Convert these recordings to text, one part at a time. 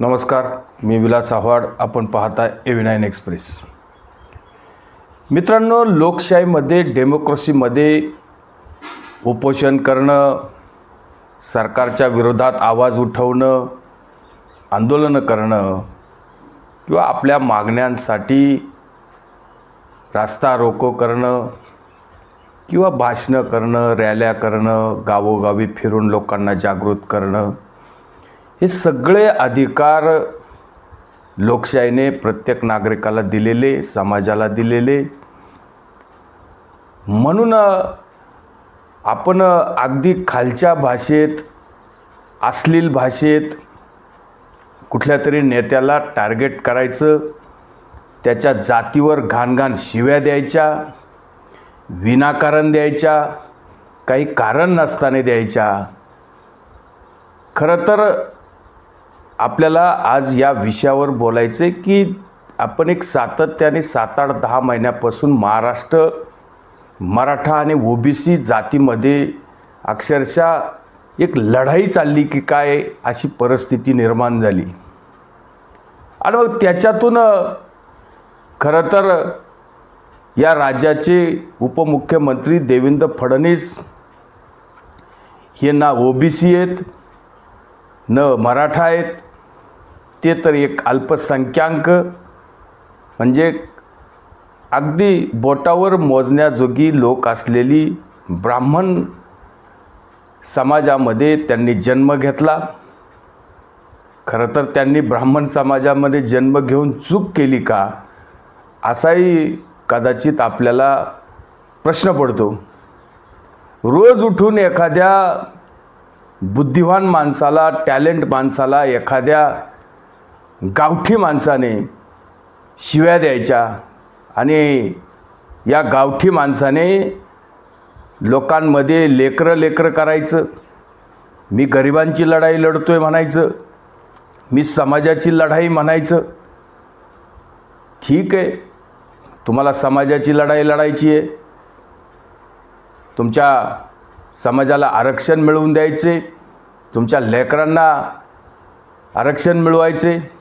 नमस्कार मी विलास आव्हाड. आपण पाहता ए नाईन एक्सप्रेस मित्रांनो लोकशाहीमध्ये डेमोक्रेसीमध्ये उपोषण करणं सरकारच्या विरोधात आवाज उठवणं आंदोलनं करणं किंवा आपल्या मागण्यांसाठी रास्ता रोको करणं किंवा भाषणं करणं रॅल्या करणं गावोगावी फिरून लोकांना जागृत करणं हे सगळे अधिकार लोकशाहीने प्रत्येक नागरिकाला दिलेले समाजाला दिलेले. म्हणून आपण अगदी खालच्या भाषेत अश्लील भाषेत कुठल्या तरी नेत्याला टार्गेट करायचं त्याच्या जातीवर घाणघाण शिव्या द्यायच्या विनाकारण द्यायच्या काही कारण नसताना द्यायच्या. खरं तर आपल्याला आज या विषयावर बोलायचं आहे की आपण एक सातत्याने सात आठ दहा महिन्यापासून महाराष्ट्र मराठा आणि ओबीसी जातीमध्ये अक्षरशः एक लढाई चालली की काय अशी परिस्थिती निर्माण झाली. आणि मग त्याच्यातून खरं तर या राज्याचे उपमुख्यमंत्री देवेंद्र फडणवीस हे ना ओबीसी आहेत न मराठा आहेत ते तर एक अल्पसंख्याक म्हणजे अगदी बोटावर मोजण्याजोगी लोक असलेली ब्राह्मण समाजामध्ये त्यांनी जन्म घेतला. खरं तर त्यांनी ब्राह्मण समाजामध्ये जन्म घेऊन चूक केली का असाही कदाचित आपल्याला प्रश्न पडतो. रोज उठून एखाद्या बुद्धिवान माणसाला टॅलेंट माणसाला एखाद्या गावठी माणसाने शिव्या द्यायच्या आणि या गावठी माणसाने लोकांमध्ये लेकरं लेकरं करायचं. मी गरिबांची लढाई लढतो आहे म्हणायचं. मी समाजाची लढाई म्हणायचं. ठीक आहे. तुम्हाला समाजाची लढाई लढायची आहे. तुमच्या समाजाला आरक्षण मिळवून द्यायचे. तुमच्या लेकरांना आरक्षण मिळवायचे.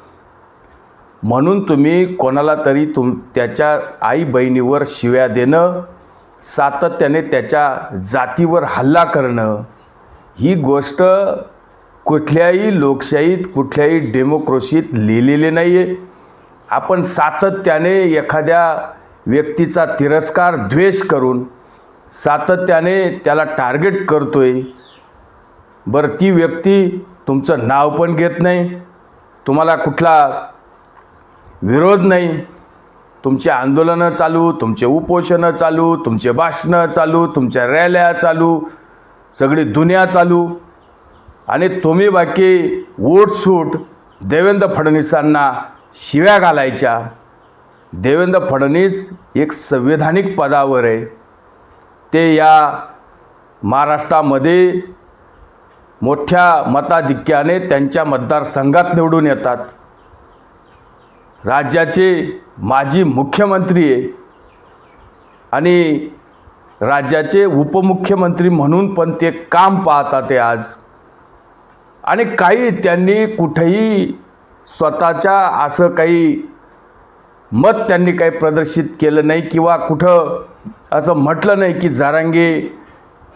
म्हणून तुम्ही कोणाला तरी तुम त्याच्या आई बहिणीवर शिव्या देणं सातत्याने त्याच्या जातीवर हल्ला करणं ही गोष्ट कुठल्याही लोकशाहीत कुठल्याही डेमोक्रेसीत लिहिलेली नाही आहे आपण सातत्याने एखाद्या व्यक्तीचा तिरस्कार द्वेष करून सातत्याने त्याला टार्गेट करतो आहे बरं ती व्यक्ती तुमचं नाव पण घेत नाही. तुम्हाला कुठला विरोध नाही. तुमचे आंदोलनं चालू तुमचे उपोषणं चालू तुमचे भाषणं चालू तुमच्या रॅल्या चालू सगळी दुनिया चालू. आणि तुम्ही बाकी सूट देवेंद्र फडणवीसांना शिव्या घालायच्या. देवेंद्र फडणवीस एक संवैधानिक पदावर आहे. ते या महाराष्ट्रामध्ये मोठ्या मताधिक्याने त्यांच्या मतदारसंघात निवडून येतात. राज्याचे माजी मुख्यमंत्री आहे. आणि राज्याचे उपमुख्यमंत्री म्हणून पण ते काम पाहतात ते आज. आणि काही त्यांनी कुठेही स्वतःच्या असं काही मत त्यांनी काही प्रदर्शित केलं नाही किंवा कुठं असं म्हटलं नाही की जारांगे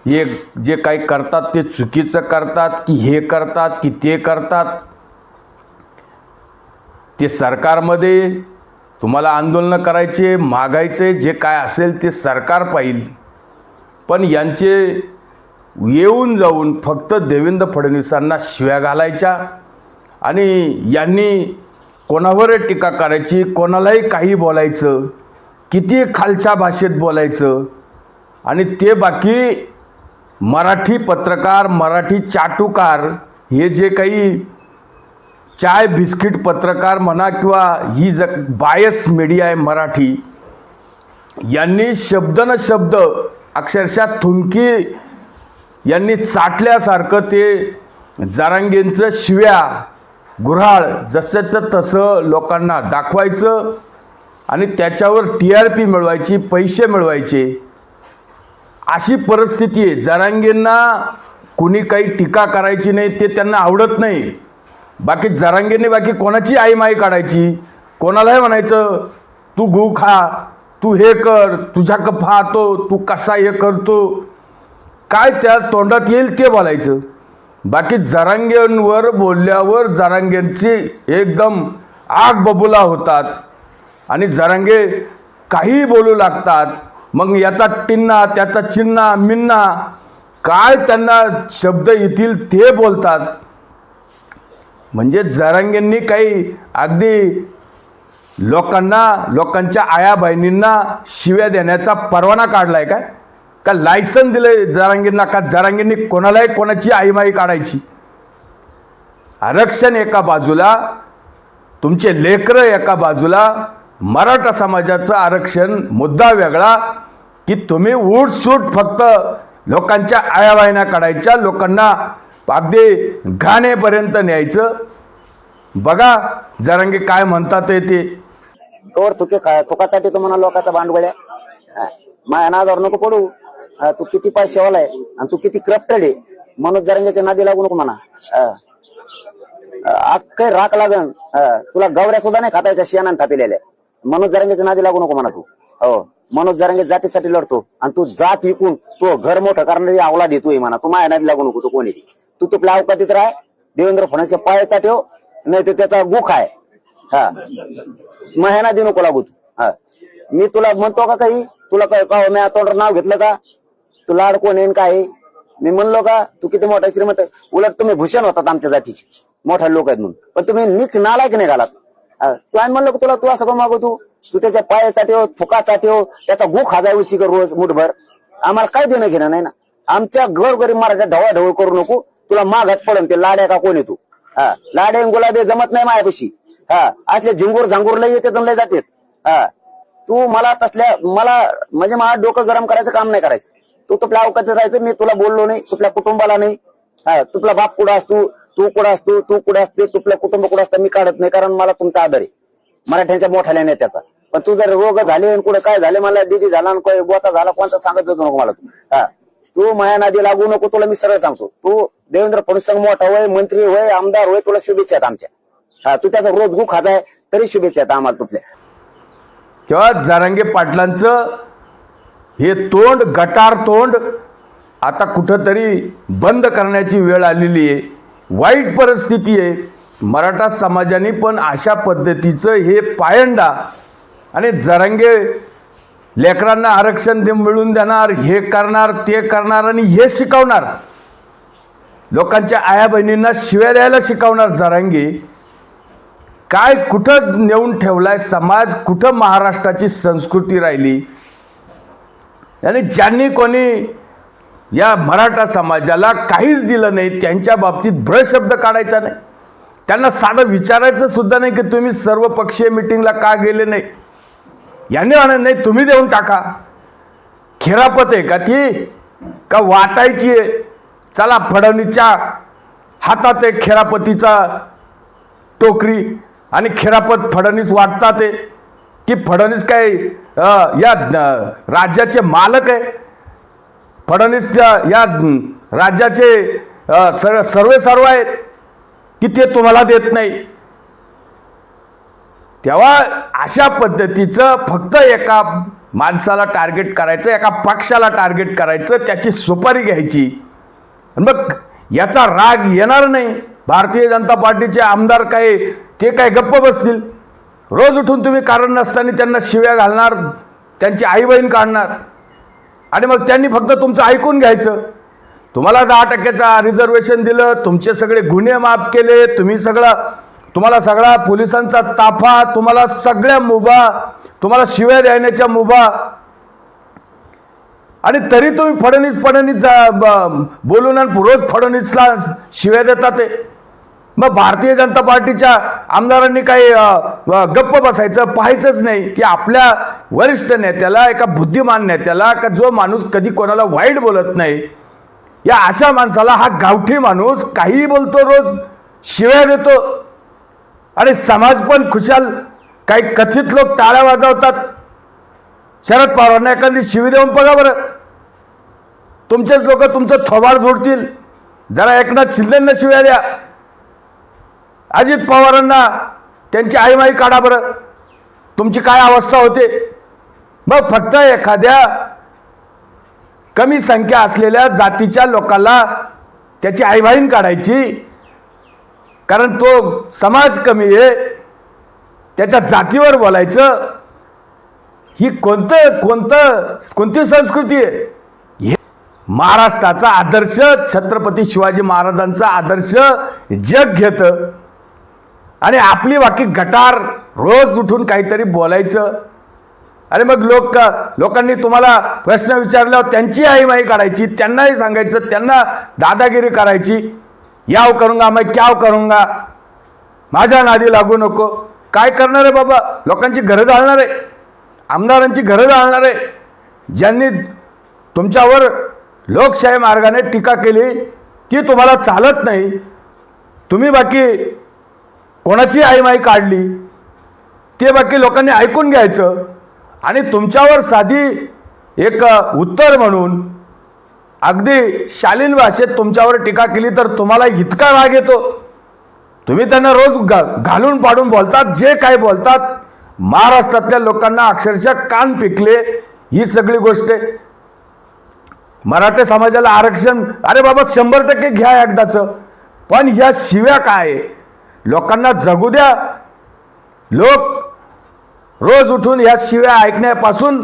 हे जे काही करतात ते चुकीचं करतात की हे करतात की ते करतात. ते सरकारमध्ये तुम्हाला आंदोलनं करायचे मागायचे जे काय असेल ते सरकार पाहिल. पण यांचे येऊन जाऊन फक्त देवेंद्र फडणवीसांना शिव्या घालायच्या आणि यांनी कोणावर टीका करायची कोणालाही काही बोलायचं किती खालच्या भाषेत बोलायचं आणि ते बाकी मराठी पत्रकार मराठी चाटुकार हे जे काही चाय बिस्किट पत्रकार म्हणा किंवा ही ज बायस मीडिया आहे मराठी यांनी शब्द न शब्द अक्षरशः थुंकी यांनी चाटल्यासारखं ते जारांगेंचं शिव्या गुऱ्हाळ जसंचं तसं लोकांना दाखवायचं आणि त्याच्यावर टी आर पी मिळवायची पैसे मिळवायचे. अशी परिस्थिती आहे. जरांगेंना कुणी काही टीका करायची नाही ते त्यांना आवडत नाही. बाकी जरांगीने बाकी कोणाची आई माई काढायची? कोणालाही म्हणायचं तू गु खा तू हे कर तुझ्या कफा तो तू कसा हे करतो. काय त्या तोंडात येईल ते बोलायचं. बाकी जरांगेंवर बोलल्यावर जरांगेंची एकदम आग बबुला होतात. आणि जरांगे काही बोलू लागतात. मग याचा टिन्ना त्याचा चिन्ना मिन्ना काय त्यांना शब्द येतील ते बोलतात. म्हणजे जरांगेंनी काही अगदी लोकांना लोकांच्या आया बहिणींना शिव्या देण्याचा परवाना काढलाय काय का लायसन दिलंय जरांगींना? का जरांगींनी कोणालाही कोणाची आईमाई काढायची? आरक्षण एका बाजूला तुमचे लेकरं एका बाजूला मराठा समाजाचं आरक्षण मुद्दा वेगळा की तुम्ही उठसूट फक्त लोकांच्या आयाबाईना काढायच्या लोकांना अगदी घाणेपर्यंत न्यायचं. बघा जरांगे काय म्हणतात ते. ते तुके काय तुकासाठी तो म्हणा लोकांचा भांडवळ माया नादावर नको पडू. तू किती पाय शेवलाय आणि तू किती क्रप्टेड आहे. मनोज जरंगेच्या नादी लागू नको म्हणा. हा. राख लागन. तुला गवऱ्या सुद्धा नाही खातायच्या शेणाने खापिलेल्या मनोज जरंगेच्या नादी लागू नको म्हणा तू. हो मनोज जरंगे जातीसाठी लढतो. आणि तू जात विकून तो घर मोठं करणारी आवला देतोय म्हणा. तू माया नादी लागू नको तू कोणी ती. तू तुपल्या अवकातीत राह. देवेंद्र फडणवीसच्या पायाचा ठेव नाही तर त्याचा गुख आहे. हा. महिना देऊ नको लागू तू हा. मी तुला म्हणतो का काही? तुला काय का मी नाव घेतलं का? तू लाड कोण येईन काय मी म्हणलो का? तू किती मोठा श्रीमंत उलट तुम्ही भूषण होतात आमच्या जातीचे. मोठे लोक आहेत म्हणून. पण तुम्ही नीच नालायक नाही घालात. तू आम्ही म्हणलो तुला तू असं मागव मागू तू? तू त्याच्या पायाचा ठेव थुकाचा ठेव त्याचा गुख हजार उशी कर रोज मुठभर आम्हाला काय देणं घेणं नाही ना? आमच्या गरगरीब मराठ्या ढवळा ढवळ करू नको. तुला मागात पडन ते लाड्या का कोण येतो हा. लाड्या गुलाबे जमत नाही मायापाशी. हा. असले झिंगूर झांगूर लय येते लय जाते हा. तू मला तसल्या मला म्हणजे मला डोकं गरम करायचं काम नाही करायचं. तू तुपल्या अवकाशात राहायचं मी तुला बोललो नाही तुपल्या कुटुंबाला नाही. हा. तुपला बाप कुठं असतो? तू कुठं असतो? तू कुठं असते? तुपलं कुटुंब कुठं असतं? मी काढत नाही कारण मला तुमचा आदर आहे. मराठ्यांच्या नाही नेत्याचा पण तू जर रोग झाले आणि कुठं काय झाले मला डीडी झाला आणि बोचा झाला कोणता सांगत होतो नको मला तू. हा. तू माया नादी लागू नको तुला मी सरळ सांगतो. तू देवेंद्र फडणवीस मोठा होय मंत्री होय आमदार होय तुला शुभेच्छा आहेत आमच्या. हा तू त्याचा रोज गु खाताय तरी शुभेच्छा आहेत आम्हाला तुपल्या तेव्हा जरांगे पाटलांचं हे तोंड गटार तोंड आता कुठंतरी बंद करण्याची वेळ आलेली आहे. वाईट परिस्थिती आहे. मराठा समाजाने पण अशा पद्धतीचं हे पायंडा आणि जरांगे लेकरांना आरक्षण दे मिळून देणार हे करणार ते करणार आणि हे शिकवणार. लोकांच्या आया बहिणींना शिव्या द्यायला शिकवणार जरांगी. काय कुठं नेऊन ठेवलाय समाज कुठं महाराष्ट्राची संस्कृती राहिली? आणि ज्यांनी कोणी या मराठा समाजाला काहीच दिलं नाही त्यांच्या बाबतीत भ्रशब्द काढायचा नाही. त्यांना साधं विचारायचं सुद्धा नाही की तुम्ही सर्व पक्षीय मिटिंगला का गेले नाही? यांनी म्हणत नाही तुम्ही देऊन टाका. खेरापत आहे का ती? का वाटायची आहे? चला फडणवीसच्या हातात आहे खेरापतीचा टोकरी आणि खेरापत फडणवीस वाटतात आहे. की फडणवीस काय या राज्याचे मालक आहे? फडणवीस या- राज्याचे सर्व सर्वे सर्व आहेत? की ते तुम्हाला देत नाही? तेव्हा अशा पद्धतीचं फक्त एका माणसाला टार्गेट करायचं एका पक्षाला टार्गेट करायचं त्याची सुपारी घ्यायची. मग याचा राग येणार नाही. भारतीय जनता पार्टीचे आमदार काय ते काय गप्प बसतील? रोज उठून तुम्ही कारण नसताना त्यांना शिव्या घालणार त्यांची आई बहीण काढणार. आणि मग त्यांनी फक्त तुमचं ऐकून घ्यायचं. तुम्हाला दहा टक्क्याचा रिझर्वेशन दिलं तुमचे सगळे गुन्हे माफ केले तुम्ही सगळं तुम्हाला सगळा पोलिसांचा ताफा तुम्हाला सगळ्या मुभा तुम्हाला शिव्या देण्याच्या मुभा. आणि तरी तुम्ही फडणवीस फडणवीस जा- बोलून आणि रोज फडणवीसला शिव्या देतात ते. मग भारतीय जनता पार्टीच्या आमदारांनी काही गप्प बसायचं पाहायचंच नाही की आपल्या वरिष्ठ नेत्याला एका बुद्धिमान नेत्याला का जो माणूस कधी कोणाला वाईट बोलत नाही या अशा माणसाला हा गावठी माणूस काहीही बोलतो रोज शिव्या देतो. आणि समाज पण खुशाल. काही कथित लोक टाळ्या वाजवतात. शरद पवारांना एखादी शिवी देऊन बघा बरं. तुमचेच लोक तुमचं थोबाड जोडतील जरा एकनाथ शिंदेंना शिव्या द्या. अजित पवारांना त्यांची आईमाई काढा बरं. तुमची काय अवस्था होते? मग फक्त एखाद्या कमी संख्या असलेल्या जातीच्या लोकांना त्याची आईबाईन काढायची. कारण तो समाज कमी आहे त्याच्या जातीवर बोलायचं ही कोणतं कोणतं कोणती संस्कृती आहे? हे महाराष्ट्राचा आदर्श छत्रपती शिवाजी महाराजांचा आदर्श जग घेतं. आणि आपली बाकी गटार रोज उठून काहीतरी बोलायचं. अरे मग लोक लोकांनी तुम्हाला प्रश्न विचारल्यावर त्यांची आईमाई काढायची त्यांनाही सांगायचं त्यांना दादागिरी करायची. याव करूंगा मग क्याव करूंगा. माझ्या नादी लागू नको. काय करणार आहे बाबा? लोकांची घरं जाळणार आहे. आमदारांची घरं जाळणार आहे. ज्यांनी तुमच्यावर लोकशाही मार्गाने टीका केली ती तुम्हाला चालत नाही. तुम्ही बाकी कोणाची आईमाई काढली ते बाकी लोकांनी ऐकून घ्यायचं. आणि तुमच्यावर साधी एक उत्तर म्हणून अगदी शालीन भाषेत तुमच्यावर टीका केली तर तुम्हाला इतका राग येतो. तुम्ही त्यांना रोज घा घालून पाडून बोलतात जे काय बोलतात. महाराष्ट्रातल्या लोकांना अक्षरशः कान पिकले ही सगळी गोष्ट आहे. मराठा समाजाला आरक्षण अरे बाबा शंभर टक्के घ्या एकदाचं. पण ह्या शिव्या काय? आहे? लोकांना जगू द्या. लोक रोज उठून या शिव्या ऐकण्यापासून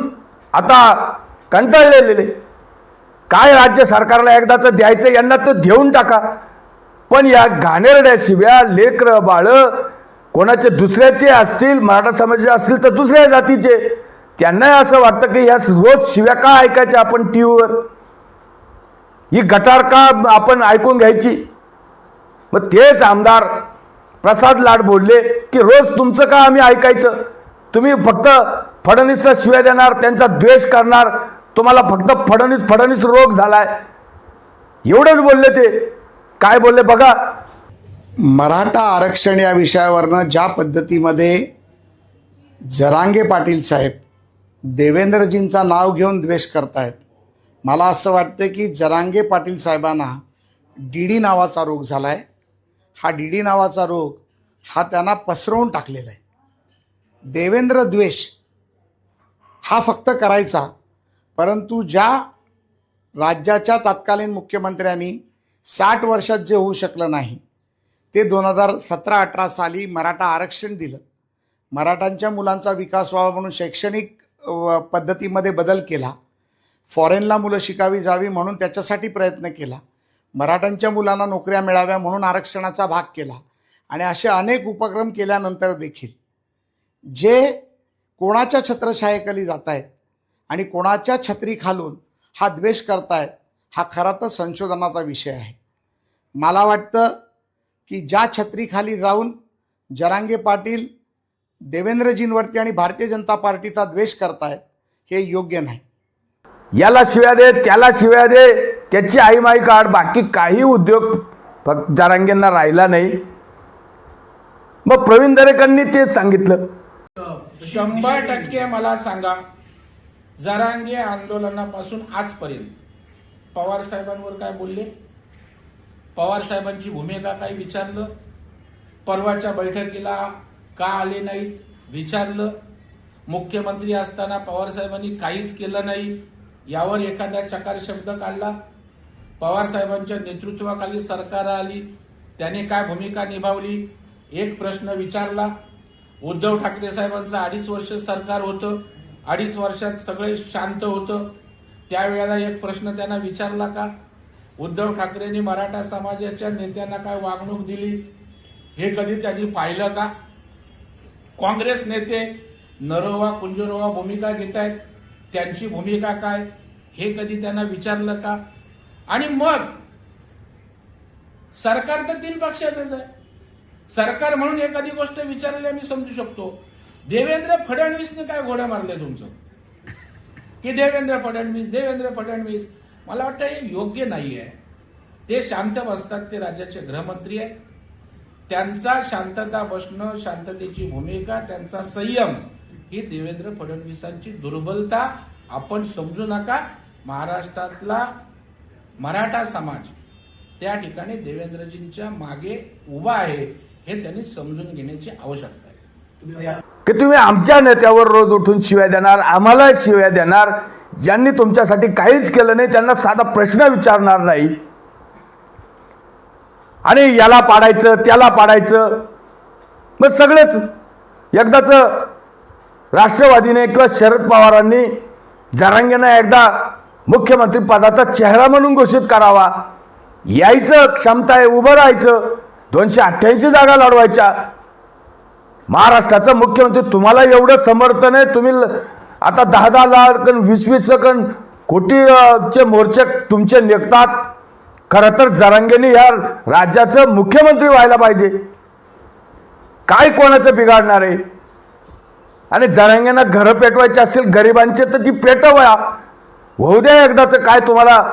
आता कंटाळलेले. काय राज्य सरकारला एकदाचं द्यायचं यांना तर देऊन टाका. पण या घाणेरड्या शिव्या लेकर बाळं कोणाचे दुसऱ्याचे असतील मराठा समाजाचे असतील तर दुसऱ्या जातीचे. त्यांनाही असं वाटतं की या रोज शिव्या का ऐकायच्या आपण टी व्हीवर ही गटार का आपण ऐकून घ्यायची? मग तेच आमदार प्रसाद लाड बोलले की रोज तुमचं का आम्ही ऐकायचं? तुम्ही फक्त फडणवीसला शिव्या देणार त्यांचा द्वेष करणार तुम्हाला फक्त फडणवीस फडणवीस रोग झालाय. एवढंच बोलले ते. काय बोलले बघा. मराठा आरक्षण या विषयावरनं ज्या पद्धतीमध्ये जरांगे पाटील साहेब देवेंद्रजींचा नाव घेऊन द्वेष करतायत मला असं वाटतं की जरांगे पाटील साहेबांना डी डी नावाचा रोग झाला आहे हा डी डी नावाचा रोग हा त्यांना पसरवून टाकलेला आहे. देवेंद्र द्वेष हा फक्त करायचा परंतु ज्या राज्याच्या तत्कालीन मुख्यमंत्र्यांनी साठ वर्षात जे होऊ शकलं नाही ते दोन हजार सतरा अठरा साली मराठा आरक्षण दिलं. मराठांच्या मुलांचा विकास व्हावा म्हणून शैक्षणिक पद्धतीमध्ये बदल केला. फॉरेनला मुलं शिकावी जावी म्हणून त्याच्यासाठी प्रयत्न केला. मराठांच्या मुलांना नोकऱ्या मिळाव्या म्हणून आरक्षणाचा भाग केला. आणि असे अनेक उपक्रम केल्यानंतर देखील जे कोणाच्या छत्रछायेखाली जात आहेत आणि कोणाच्या छत्री खालून हा द्वेष करतायत हा खरा तर संशोधनाचा विषय आहे. मला वाटतं की ज्या छत्रीखाली जाऊन जरांगे पाटील देवेंद्रजींवरती आणि भारतीय जनता पार्टीचा द्वेष करतायत हे योग्य नाही. याला शिव्या दे त्याला शिव्या दे त्याची आई माई काढ बाकी काही उद्योग फक्त जरांगेंना राहिला नाही. मग प्रवीण दरेकरांनी तेच सांगितलं. शंभर टक्के मला सांगा जरांगे आंदोलनापासून आजपर्यंत. पवार साहेबांवर काय बोलले? पवार साहेबांची भूमिका काय विचारलं? परवाच्या बैठकीला का आले नाहीत? विचारलं. मुख्यमंत्री असताना पवार साहेबांनी काहीच केलं नाही. यावर एखादा चकार शब्द काढला? पवार साहेबांच्या नेतृत्वाखाली सरकार आली. त्याने काय भूमिका निभावली? एक प्रश्न विचारला. उद्धव ठाकरे साहेबांचं अडीच वर्ष सरकार होतं. अडीच वर्षात सगळे शांत होतं. त्यावेळेला एक प्रश्न त्यांना विचारला का? उद्धव ठाकरेंनी मराठा समाजाच्या नेत्यांना काय वागणूक दिली? हे कधी त्यांनी पाहिलं का? काँग्रेस नेते नरोवा कुंजरोवा भूमिका घेत आहेत त्यांची भूमिका काय? हे कधी त्यांना विचारलं का? आणि मग सरकार तर तीन पक्षाचंच आहे. सरकार म्हणून एखादी गोष्ट विचारली आम्ही समजू शकतो. देवेंद्र फडणवीसने काय घोड्या मारले तुमचं? की देवेंद्र फडणवीस देवेंद्र फडणवीस? मला वाटतं हे योग्य नाही आहे ते शांत बसतात ते राज्याचे गृहमंत्री आहेत. त्यांचा शांतता बसणं शांततेची भूमिका त्यांचा संयम ही देवेंद्र फडणवीसांची दुर्बलता. आपण समजू नका महाराष्ट्रातला मराठा समाज त्या ठिकाणी देवेंद्रजींच्या मागे उभा आहे हे त्यांनी समजून घेण्याची आवश्यकता आहे. की तुम्ही आमच्या नेत्यावर रोज उठून शिव्या देणार आम्हाला शिव्या देणार. ज्यांनी तुमच्यासाठी काहीच केलं नाही त्यांना साधा प्रश्न विचारणार नाही. आणि याला पाडायचं त्याला पाडायचं मग सगळेच. एकदाच राष्ट्रवादीने किंवा शरद पवारांनी जरांगेंना एकदा मुख्यमंत्री पदाचा चेहरा म्हणून घोषित करावा. यायचं क्षमता आहे उभं राहायचं. दोनशे अठ्ठ्याऐंशी जागा लढवायच्या. महाराष्ट्राचं मुख्यमंत्री तुम्हाला एवढं समर्थन आहे तुम्ही ल- आता दहा दहा लाख वीस वीस सेकंड कोटीचे मोर्चे तुमचे निघतात. खरं तर जरांगेने या राज्याचं मुख्यमंत्री व्हायला पाहिजे. काय कोणाचं बिघाडणार आहे? आणि जरांगेनं घरं पेटवायची असेल गरिबांचे तर ती पेटवया. होऊ द्या एकदाचं काय तुम्हाला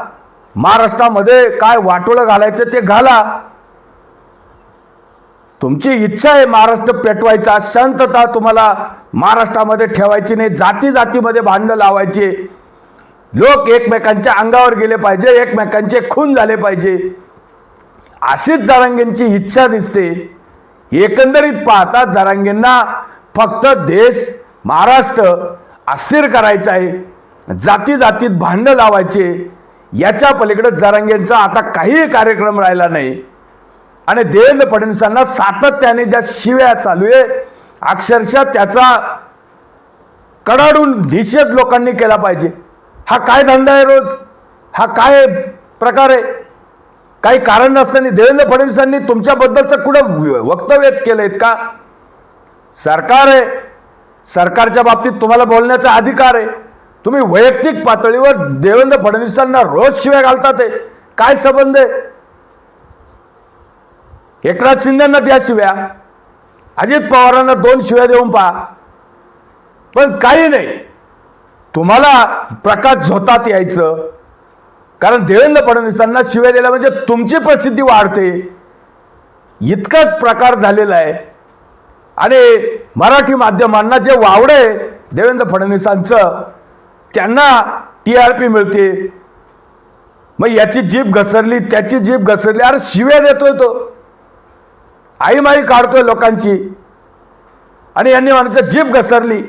महाराष्ट्रामध्ये काय वाटोळं घालायचं ते घाला. तुमची इच्छा आहे महाराष्ट्र पेटवायचा शांतता तुम्हाला महाराष्ट्रामध्ये ठेवायची नाही जाती जातीमध्ये भांडणं लावायचे लोक एकमेकांच्या अंगावर गेले पाहिजे एकमेकांचे खून झाले पाहिजे. अशीच जरांगेंची इच्छा दिसते. एकंदरीत पाहता जरांगेंना फक्त देश महाराष्ट्र अस्थिर करायचा आहे. जाती जातीत भांडणं लावायचे. याच्या पलीकडे जरांगेंचा आता काहीही कार्यक्रम राहिला नाही. आणि देवेंद्र फडणवीसांना सातत्याने ज्या शिव्या चालू आहे अक्षरशः त्याचा कडाडून निषेध लोकांनी केला पाहिजे. हा काय धंदा आहे रोज? हा काय प्रकार आहे? काही कारण नसताना देवेंद्र फडणवीसांनी तुमच्याबद्दलचं कुठं वक्तव्य आहेत का? सरकार आहे. सरकारच्या बाबतीत तुम्हाला बोलण्याचा अधिकार आहे. तुम्ही वैयक्तिक पातळीवर देवेंद्र फडणवीसांना रोज शिव्या घालतात आहे. काय संबंध आहे? एकनाथ शिंदेना द्या शिव्या. अजित पवारांना दोन शिव्या देऊन पहा. पण काही नाही. तुम्हाला प्रकाश झोतात यायचं. कारण देवेंद्र फडणवीसांना शिव्या दिल्या म्हणजे तुमची प्रसिद्धी वाढते. इतकाच प्रकार झालेला आहे. आणि मराठी माध्यमांना जे वावडं आहे देवेंद्र फडणवीसांचं त्यांना टी आर पी मिळते. मग याची जीभ घसरली त्याची जीभ घसरली. अरे शिव्या देतोय तो. आईमाई काढतोय लोकांची. आणि यांनी माणसं जीभ घसरली.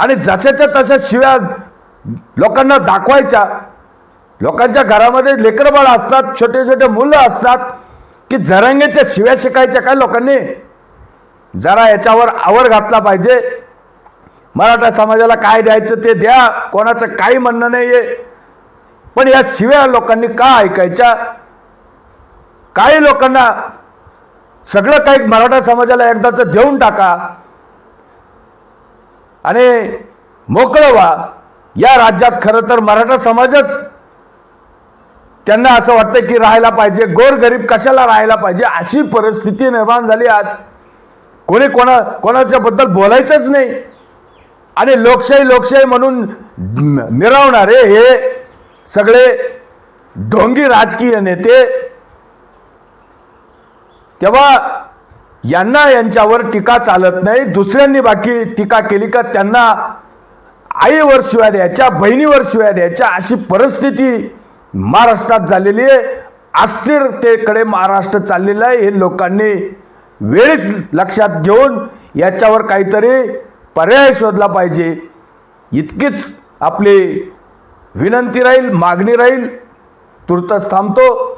आणि जशाच्या तशा शिव्या लोकांना दाखवायच्या. लोकांच्या घरामध्ये लेकरबाळ असतात छोटे छोटे मुलं असतात की झरंगेच्या शिव्या शिकायच्या काय लोकांनी? जरा याच्यावर आवर घातला पाहिजे. मराठा समाजाला काय द्यायचं ते द्या कोणाचं काही म्हणणं नाही आहे पण या शिव्या लोकांनी का ऐकायच्या? काही लोकांना सगळं काही मराठा समाजाला एकदाच देऊन टाका. आणि मोकळं व्हा. या राज्यात खरं तर मराठा समाजच त्यांना असं वाटतं की राहायला पाहिजे गोरगरीब कशाला राहायला पाहिजे अशी परिस्थिती निर्माण झाली आज. कोणी कोणा कोणाच्या बद्दल बोलायचंच नाही. आणि लोकशाही लोकशाही म्हणून मिरवणारे हे सगळे ढोंगी राजकीय नेते तेव्हा यांना यांच्यावर टीका चालत नाही. दुसऱ्यांनी बाकी टीका केली का त्यांना आईवर शिव्या द्यायच्या बहिणीवर शिव्या द्यायच्या अशी परिस्थिती महाराष्ट्रात झालेली आहे. अस्थिरतेकडे महाराष्ट्र चाललेलं आहे. हे लोकांनी वेळीच लक्षात घेऊन याच्यावर काहीतरी पर्याय शोधला पाहिजे. इतकीच आपली विनंती राहील मागणी राहील. तुर्तच थांबतो.